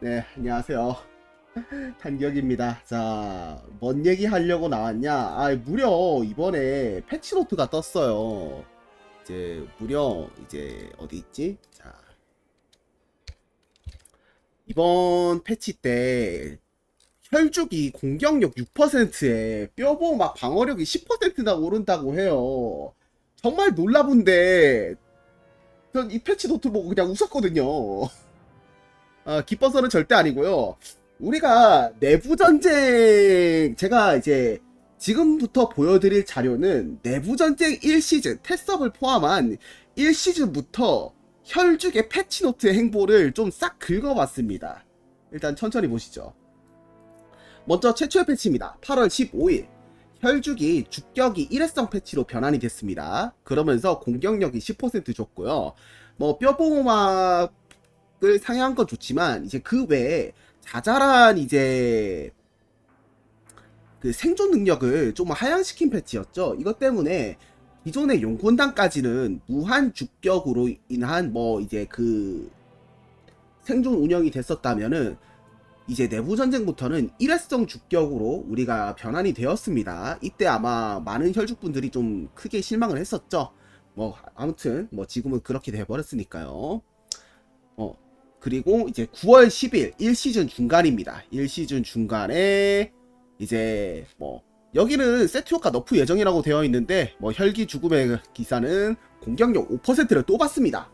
네, 안녕하세요. 탄기혁입니다. 자, 뭔 얘기 하려고 나왔냐? 아, 무려 이번에 패치노트가 떴어요. 이제 무려 이제 어디 있지? 자, 이번 패치 때 혈죽이 공격력 6%에 뼈보 막 방어력이 10%나 오른다고 해요. 정말 놀라본데 전 이 패치 노트 보고 그냥 웃었거든요. 아, 기뻐서는 절대 아니고요. 우리가 내부 전쟁 제가 이제 지금부터 보여드릴 자료는 내부 전쟁 1시즌 테스업을 포함한 1시즌부터 혈죽의 패치노트의 행보를 좀 싹 긁어봤습니다. 일단 천천히 보시죠. 먼저 최초의 패치입니다. 8월 15일 혈죽이 주격이 일회성 패치로 변환이 됐습니다. 그러면서 공격력이 10% 줬고요. 뭐 뼈보호막 을 상향한 건 좋지만 이제 그 외에 자잘한 이제 그 생존 능력을 좀 하향시킨 패치였죠. 이것 때문에 기존의 용곤단까지는 무한 주격으로 인한 뭐 이제 그 생존 운영이 됐었다면은 이제 내부 전쟁부터는 일회성 주격으로 우리가 변환이 되었습니다. 이때 아마 많은 혈죽분들이 좀 크게 실망을 했었죠. 뭐 아무튼 뭐 지금은 그렇게 돼 버렸으니까요. 어, 그리고 이제 9월 10일 1시즌 중간입니다. 1시즌 중간에 이제 뭐 여기는 세트 효과 너프 예정이라고 되어 있는데 뭐 혈기 죽음의 기사는 공격력 5%를 또 받습니다.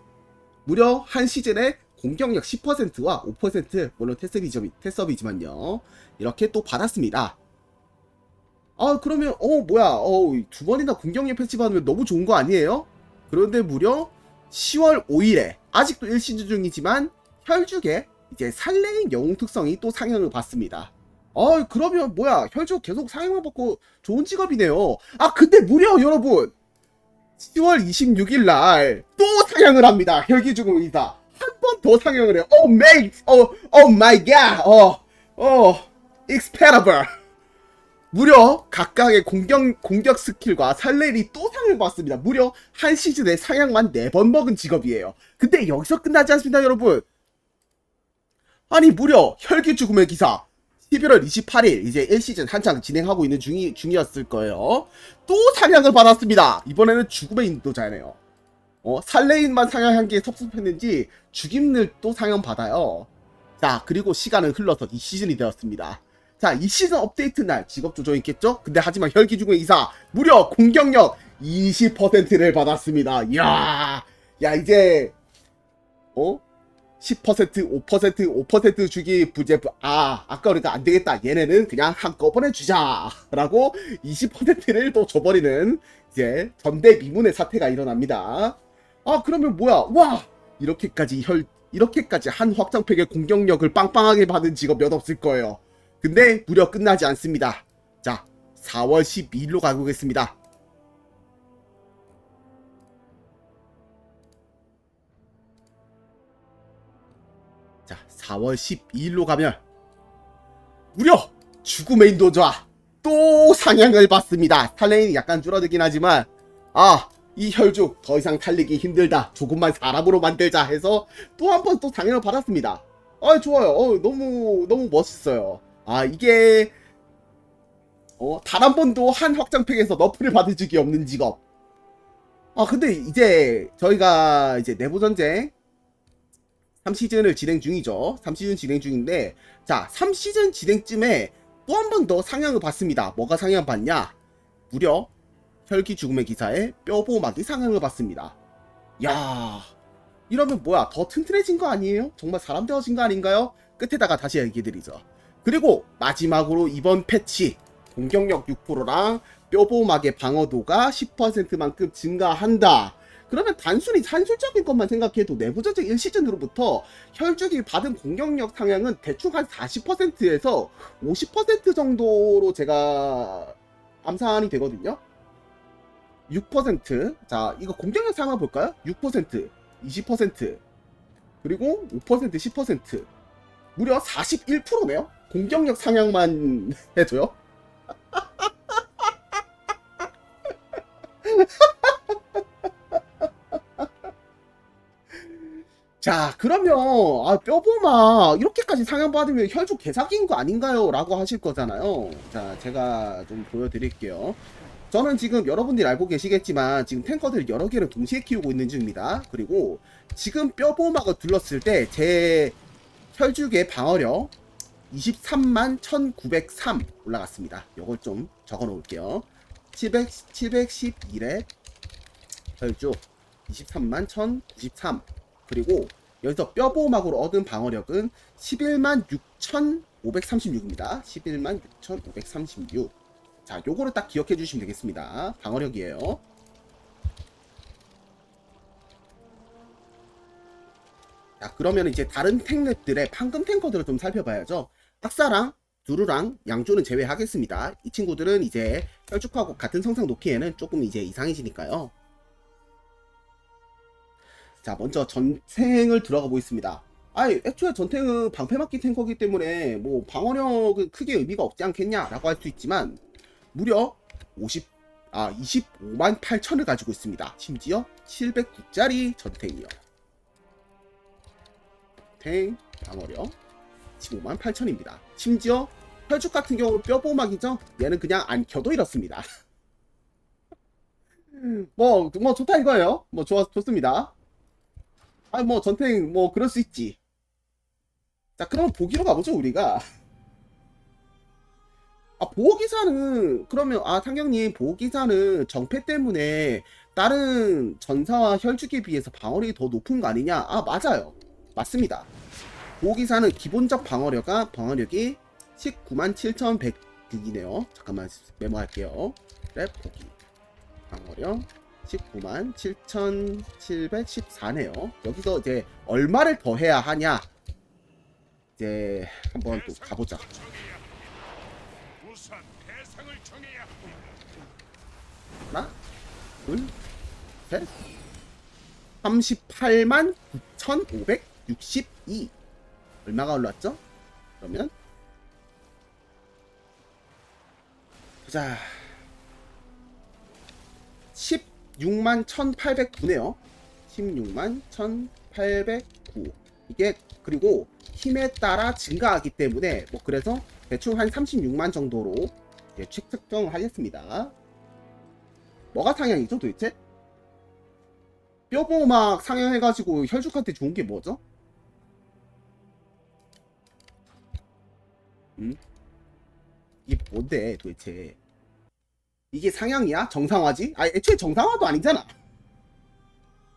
무려 한 시즌에 공격력 10%와 5% 물론 테스업이지, 테스업이지만요. 이렇게 또 받았습니다. 아 그러면 어 뭐야 어두 번이나 공격력 패치 받으면 너무 좋은 거 아니에요? 그런데 무려 10월 5일에 아직도 1시즌 중이지만 혈죽에 이제 살레인 영웅 특성이 또 상향을 받습니다. 아 그러면 뭐야 혈죽 계속 상향을 받고 좋은 직업이네요. 아 근데 무려 여러분 10월 26일 날 또 상향을 합니다. 혈기 죽음 의사 한번 더 상향을 해요. 오 메이 어오 마이 갓 어어 익스페라블 무려 각각의 공격 공격 스킬과 살레일이 또 상을 받습니다. 무려 한 시즌에 상향만 4번 먹은 직업이에요. 근데 여기서 끝나지 않습니다, 여러분. 아니 무려 혈기 죽음의 기사 11월 28일 이제 1시즌 한창 진행하고 있는 중이, 중이었을 거예요. 또 상향을 받았습니다. 이번에는 죽음의 인도자네요. 어, 살레인만 상향한 게 섭섭했는지 죽임을 또 상향 받아요. 자 그리고 시간은 흘러서 이 시즌이 되었습니다. 자, 이 시즌 업데이트 날 직업 조정 있겠죠? 근데 하지만 혈기 죽음의 이사 무려 공격력 20%를 받았습니다. 이야, 야 이제 어? 10% 5% 5% 주기 부재부 아 아까 우리가 안 되겠다. 얘네는 그냥 한꺼번에 주자라고 20%를 또 줘버리는 이제 전대 미문의 사태가 일어납니다. 아 그러면 뭐야? 와! 이렇게까지 혈 이렇게까지 한 확장팩의 공격력을 빵빵하게 받은 직업 몇 없을 거예요. 근데 무려 끝나지 않습니다. 자 4월 12일로 가고 겠습니다 4월 12일로 가면 무려 죽음의 인도자 또 상향을 받습니다. 탈레인이 약간 줄어들긴 하지만 아, 이 혈죽 더 이상 탈리기 힘들다. 조금만 사람으로 만들자 해서 또 한 번 또 상향을 받았습니다. 아, 좋아요. 어, 너무 너무 멋있어요. 아, 이게 어, 단 한 번도 한 확장팩에서 너프를 받은 적이 없는 직업. 아, 근데 이제 저희가 이제 내부 전쟁 3시즌을 진행 중이죠. 3시즌 진행 중인데, 자, 3시즌 진행쯤에 또 한 번 더 상향을 받습니다. 뭐가 상향 받냐? 무려 혈기 죽음의 기사에 뼈보막이 상향을 받습니다. 야 이러면 뭐야? 더 튼튼해진 거 아니에요? 정말 사람 되어진 거 아닌가요? 끝에다가 다시 얘기해드리죠. 그리고 마지막으로 이번 패치 공격력 6%랑 뼈보막의 방어도가 10%만큼 증가한다. 그러면 단순히 산술적인 것만 생각해도 내부전쟁 1시즌으로부터 혈죽이 받은 공격력 상향은 대충 한 40%에서 50% 정도로 제가 암산이 되거든요. 6%. 자, 이거 공격력 상향 볼까요? 6%, 20%, 그리고 5%, 10%. 무려 41%네요? 공격력 상향만 해도요? 자, 그러면 아, 뼈보마 이렇게까지 상향받으면 혈족 개사기인 거 아닌가요? 라고 하실 거잖아요. 자, 제가 좀 보여드릴게요. 저는 지금 여러분들이 알고 계시겠지만 지금 탱커들 여러 개를 동시에 키우고 있는 중입니다. 그리고 지금 뼈보막을 둘렀을 때 제 혈족의 방어력 23만 1903 올라갔습니다. 요걸 좀 적어 놓을게요. 700, 712렙 혈족 23만 1093 그리고 여기서 뼈보막으로 얻은 방어력은 11만 6,536입니다. 11만 6,536. 자, 요거를 딱 기억해 주시면 되겠습니다. 방어력이에요. 자, 그러면 이제 다른 탱랩들의 판금 탱커들을 좀 살펴봐야죠. 악사랑 두루랑 양조는 제외하겠습니다. 이 친구들은 이제 혈축하고 같은 성상 놓기에는 조금 이제 이상해지니까요. 자, 먼저 전탱을 들어가 보겠습니다. 아이, 애초에 전탱은 방패막기 탱커기 때문에 뭐 방어력은 크게 의미가 없지 않겠냐라고 할 수 있지만 무려 50, 아, 25만 8천을 가지고 있습니다. 심지어 709짜리 전탱이요. 탱, 방어력 15만 8천입니다. 심지어 혈축 같은 경우는 뼈보막이죠? 얘는 그냥 안 켜도 이렇습니다. 뭐, 뭐 좋다 이거예요. 뭐 좋아, 좋습니다. 아, 뭐, 전탱, 뭐, 그럴 수 있지. 자, 그럼 보기로 가보죠, 우리가. 아, 보호기사는, 그러면, 아, 상경님, 보호기사는 정패 때문에 다른 전사와 혈축에 비해서 방어력이 더 높은 거 아니냐? 아, 맞아요. 맞습니다. 보호기사는 기본적 방어력가, 방어력이 19만 7,106이네요. 잠깐만, 메모할게요. 랩, 보기. 방어력. 19만 7,714네요. 여기서 이제 얼마를 더 해야 하냐? 이제 한번 또 가보자. 하나, 둘, 셋. 38만 9,562. 얼마가 올랐죠? 그러면 보자. 16만 1,809네요. 16만 1,809. 이게 그리고 힘에 따라 증가하기 때문에 뭐 그래서 대충 한 36만 정도로 예, 측정하겠습니다. 뭐가 상향이죠 도대체? 뼈보막 상향해가지고 혈족한테 좋은 게 뭐죠? 음? 이게 뭔데 도대체? 이게 상향이야? 정상화지? 아 애초에 정상화도 아니잖아.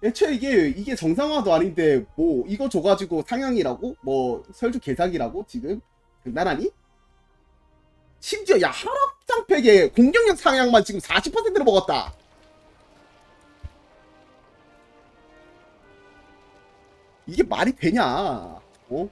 애초에 이게 이게 정상화도 아닌데 뭐 이거 줘가지고 상향이라고? 뭐 설주 개사기라고 지금 나라니? 심지어 야 하락장팩에 공격력 상향만 지금 40%를 먹었다. 이게 말이 되냐? 어?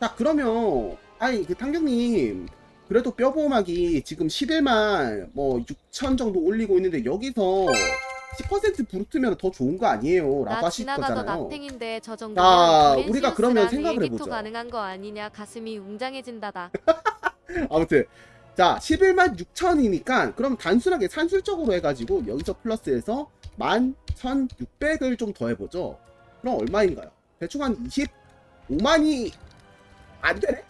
자 그러면 아니 그 탕경님 그래도 뼈보호막이 지금 11만 뭐 6천 정도 올리고 있는데 여기서 10% 부르트면 더 좋은 거 아니에요? 라고 나 하실 거잖아요. 남탱인데 저 자, 정도면 우리가 그러면 생각을 해보죠. 가능한 거 아니냐 가슴이 웅장해진다다. 아무튼 자 11만 6천이니까 그럼 단순하게 산술적으로 해가지고 여기서 플러스해서 11,600을 좀 더해보죠 그럼 얼마인가요? 대충 한 25만이 안 되네?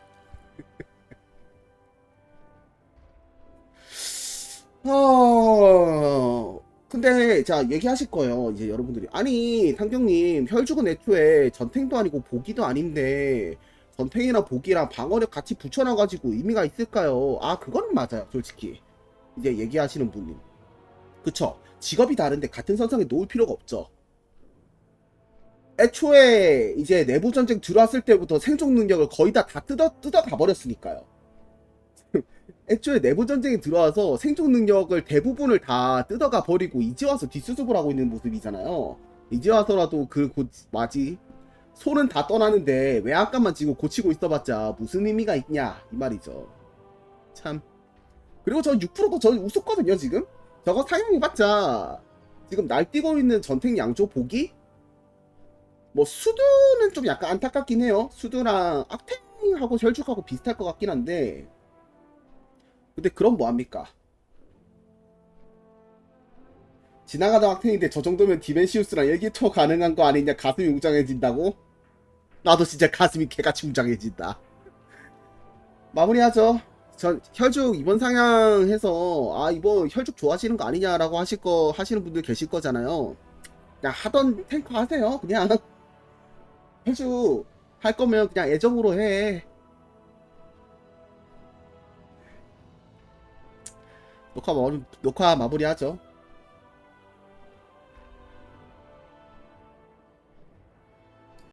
어... 근데 자 얘기하실 거예요 이제 여러분들이. 아니 상경님 혈죽은 애초에 전탱도 아니고 보기도 아닌데 전탱이나 보기랑 방어력 같이 붙여놔가지고 의미가 있을까요? 아 그거는 맞아요 솔직히. 이제 얘기하시는 분님. 그쵸? 직업이 다른데 같은 선상에 놓을 필요가 없죠. 애초에 이제 내부 전쟁 들어왔을 때부터 생존 능력을 거의 다 다 뜯어 뜯어 가 버렸으니까요 애초에 내부 전쟁이 들어와서 생존 능력을 대부분을 다 뜯어가 버리고 이제 와서 뒷수습을 하고 있는 모습이잖아요 이제 와서라도 그곧 마지 손은 다 떠나는데 왜 아까만 지금 고치고 있어봤자 무슨 의미가 있냐 이 말이죠. 참. 그리고 저 6%도 저 웃었거든요 지금. 저거 사용해봤자 지금 날뛰고 있는 전탱 양조 보기? 뭐 수두는 좀 약간 안타깝긴 해요. 수두랑 악탱하고 혈축하고 비슷할 것 같긴 한데. 근데 그럼 뭐합니까? 지나가던 학생인데 저 정도면 디멘시우스랑 일기토 가능한 거 아니냐 가슴이 웅장해진다고? 나도 진짜 가슴이 개같이 웅장해진다. 마무리하죠. 전 혈죽 이번 상향해서 아 이거 혈죽 좋아하시는 거 아니냐라고 하실 거 하시는 분들 계실 거잖아요. 그냥 하던 탱커 하세요 그냥. 혈죽 할 거면 그냥 애정으로 해 녹화 마무리, 녹화 마무리하죠